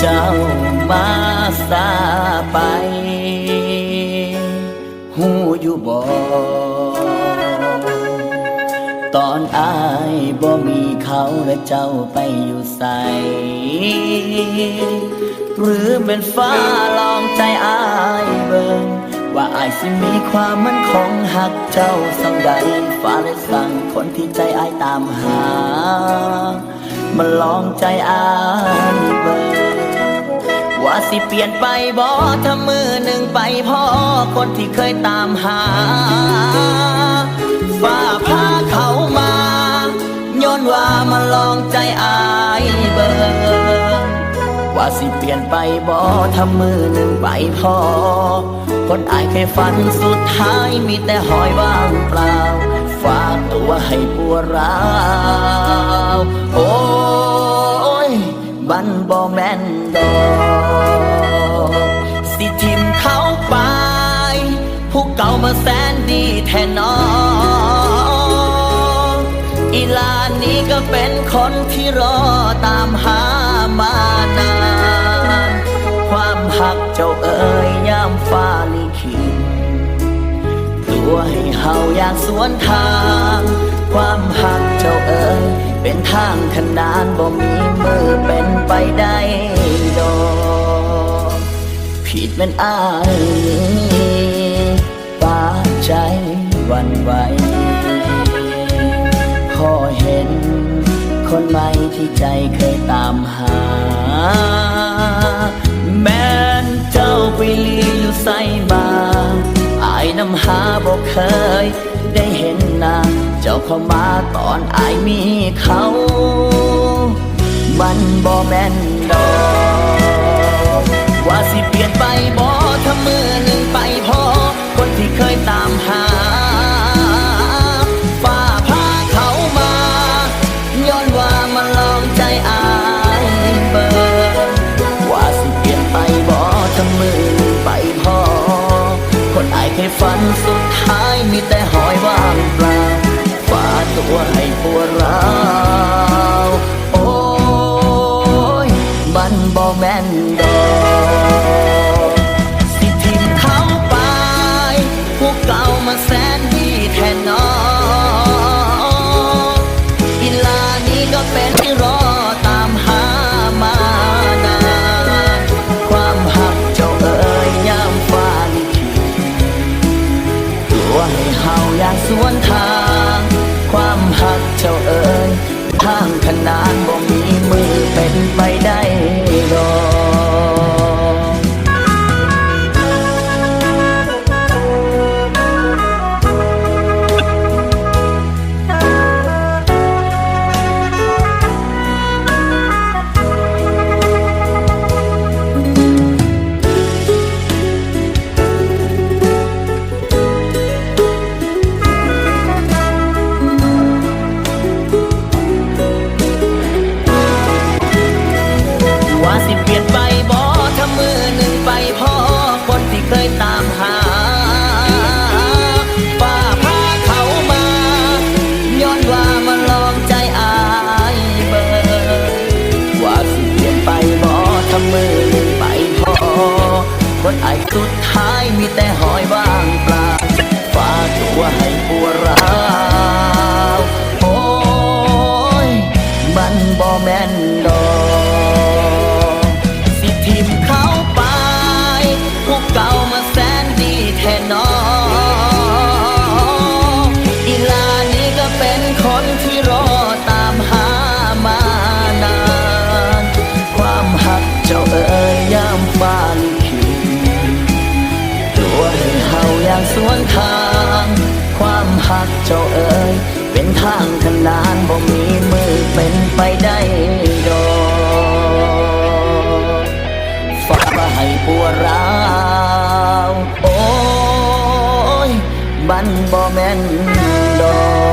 เจ้ามาซาไป หูอยู่บ่ตอนอายบ่มีเขาและเจ้าไปอยู่ใส หรือเป็นฟ้าลองใจอายเบิ่งว่าอายสิมีความมั่นคงหักเจ้าสังใดฟ้าได้สั่งคนที่ใจอายตามหา มาลองใจอายเบิ่ง ว่าสิเปลี่ยนไปบ่ถ้ามือหนึ่งไปพ่อคนที่เคยตามหาฝ้าพาเขามาย้อนว่ามาลองใจอายเบิ่งว่าสิเปลี่ยนไปบ่ถ้ามือหนึ่งไปพ่อคนอายเคยฝันสุดท้ายมีแต่หอยว่างเปล่าฝากตัวให้ปวร้าวโอ้ บันบ่แม่นดอกสิทิมเขาไป ผู้เก่ามาแสนดีแทนน้องอีลานนี้ก็เป็นคนที่รอตามหามานานความหักเจ้าเอ่ยยามฟ้าลิขิตตัวให้เฮาอยากสวนทาง ความหักเจ้าเอ๋ย เป็นทางขนานบ่มีมือเป็นไปได้ดอกผิดเป็นอายปาใจวันไหวพอเห็นคนใหม่ที่ใจเคยตามหา แม้นเจ้าไปลีอยู่ใส่มาอายนำหาบอกเคยได้เห็นน้า เจ้าเข้ามาตอนอายมีเขา มันบ่แม่นดอกว่าสิเปลี่ยนไปบ่ถ้ามือหนึ่งไปพอ คนที่เคยตามหาฝ้าพาเขามาย้อนว่ามาลองใจอายเบิงว่าสิเปลี่ยนไปบ่ถ้ามือหนึ่งไปพอ คนอายเคยฝันสุดท้ายมีแต่หอยว่างเปล่า ฝาตัวให้ปวดร้าวโอ้ยมันบ่แม่นดอกสิทิมเขาไป พวกเก่ามาแสนดีแทนน้องอีลานี้ก็เป็นที่รอตามหามานานความหักเจ้าเอ๋ยยามฟ้าลิขิตตัวให้เฮาอยากสวนทาง ความหักเจ้าเอ๋ยทางขนานบ่มีมือเป็นไปได้หรอ เคยตามหาป้า คักเจ้าเอ๋ยเป็นทางขนานบ่มีมือเป็นไปได้ดอกฝากมาให้ปวราวโอ้ยบันบ่แม่นดอก